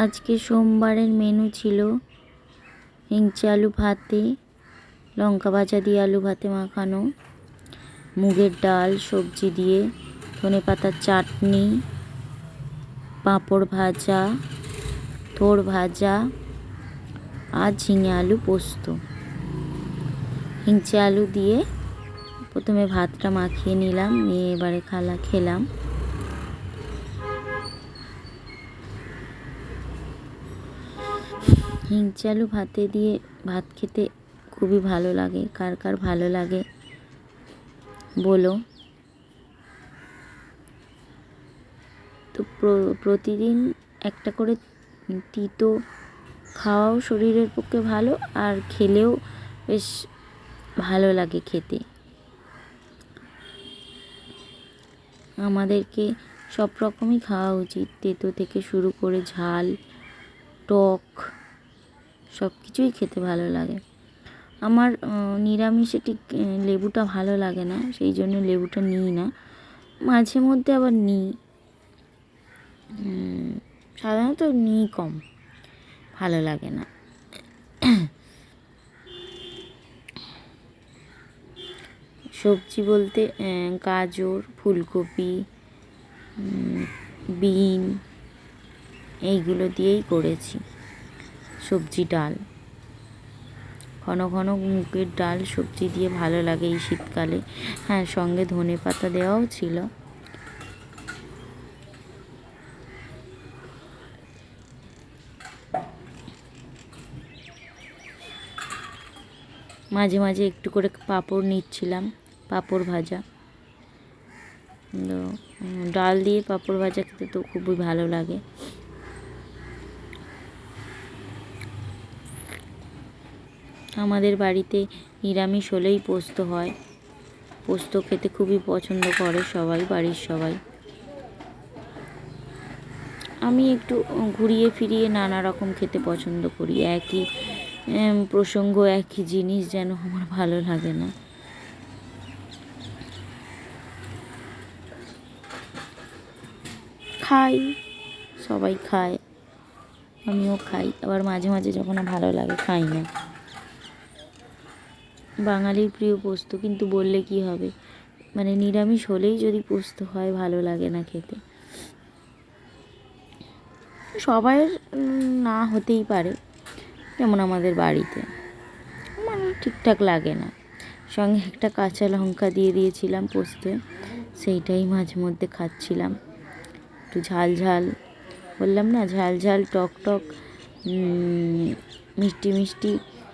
আজকে সোমবারের মেনু ছিল হিংচে আলু ভাতে, লঙ্কা ভাজা দিয়ে আলু ভাতে মাখানো, মুগের ডাল, সবজি দিয়ে, ধনে পাতার চাটনি, পাঁপড় ভাজা, থোড় ভাজা, আর ঝিঙে আলু পোস্ত। হিংচে আলু দিয়ে প্রথমে ভাতটা মাখিয়ে নিলাম, নিয়ে এবারে খালা খেলাম। হিংচে আলু ভাতে দিয়ে ভাত খেতে খুবই ভালো লাগে। কার কার ভালো লাগে? বলো। তো প্র- প্রতিদিন একটা করে তিতো খাওয়াও শরীরের পক্ষে ভালো আর খেলেও বেশ ভালো লাগে খেতে। আমাদেরকে সব রকমই খাওয়া উচিত। তেতো থেকে শুরু করে ঝাল, টক সব কিছুই খেতে ভালো লাগে। আমার নিরামিষে ঠিক লেবুটা ভালো লাগে না, সেই জন্য লেবুটা নিই না। মাঝে মধ্যে আবার নিই। সাধারণত নিই কম, ভালো লাগে না। সবজি বলতে গাজর, ফুলকপি বিন, এইগুলো দিয়েই করেছি। সবজি ডাল। ঘন ঘন মুগের ডাল সবজি দিয়ে ভালো লাগে এই শীতকালে। হ্যাঁ সঙ্গে ধনে পাতা দেওয়াও ছিল। মাঝে মাঝে একটু করে পাঁপড় নিচ্ছিলাম, পাঁপড় ভাজা। ডাল দিয়ে পাঁপড় ভাজা খেতে তো খুবই ভালো লাগে। আমাদের বাড়িতে নিরামিষ হলেই পোস্ত হয়। পোস্ত খেতে খুবই পছন্দ করে সবাই, বাড়ির সবাই। আমি একটু ঘুরিয়ে ফিরিয়ে নানা রকম খেতে পছন্দ করি। একই প্রসঙ্গ, একই জিনিস যেন আমার ভালো লাগে না। খাই, সবাই খায়, আমিও খাই। আবার মাঝে মাঝে যখন ভালো লাগে, খাই না। বাঙালির প্রিয় পোস্ত, কিন্তু বললে কি হবে? মানে নিরামিষ হলেই যদি পোস্ত হয়, ভালো লাগে না খেতে। সবাইয়ের না হতেই পারে, যেমন আমাদের বাড়িতে। আমার ঠিকঠাক লাগে না। সঙ্গে একটা কাঁচা লঙ্কা দিয়ে দিয়েছিলাম পোস্তে, সেইটাই মাঝে মধ্যে খাচ্ছিলাম। একটু ঝাল ঝাল, বললাম না, ঝাল ঝাল, টক টক মিষ্টি মিষ্টি,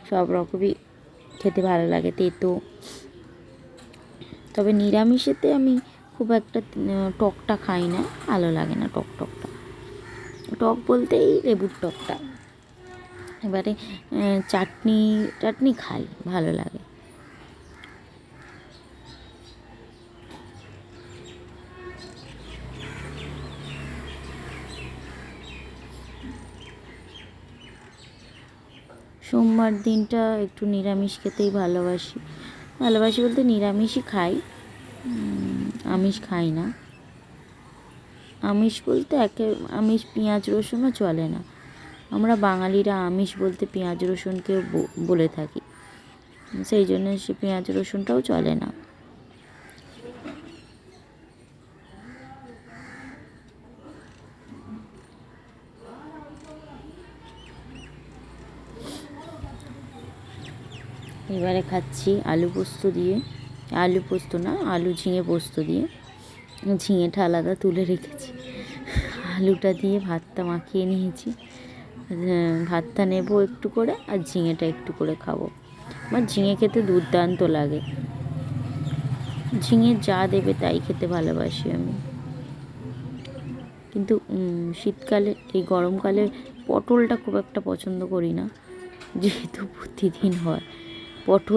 সব রকমই খেতে ভালো লাগে তেতো। তবে নিরামিষেতে আমি খুব একটা টকটা খাই না, ভালো লাগে না টক টকটা। টক বলতেই লেবুর টকটা। এবারে চাটনি চাটনি খাই, ভালো লাগে। সোমবার দিনটা একটু নিরামিষ খেতেই ভালোবাসি। ভালোবাসি বলতে নিরামিষই খাই। আমিষ খাই না। আমিষ বলতে একে, আমিষ পেঁয়াজ রসুনও চলে না। আমরা বাঙালিরা আমিষ বলতে পেঁয়াজ রসুনকেও বলে থাকি। সেই জন্য সে পেঁয়াজ রসুনটাও চলে না। এবারে খাচ্ছি আলু পোস্ত দিয়ে। আলু পোস্ত না, আলু ঝিঙে পোস্ত দিয়ে। ঝিঙেটা আলাদা তুলে রেখেছি। আলুটা দিয়ে ভাতটা মাখিয়ে নিয়েছি। ভাতটা নেব একটু করে আর ঝিঙেটা একটু করে খাব। আমার ঝিঙে খেতে দুর্দান্ত লাগে। ঝিঙে যা দেবে তাই খেতে ভালোবাসি আমি। কিন্তু শীতকালে, এই গরমকালে পটলটা খুব একটা পছন্দ করি না। যেহেতু প্রতিদিন হয়। পটল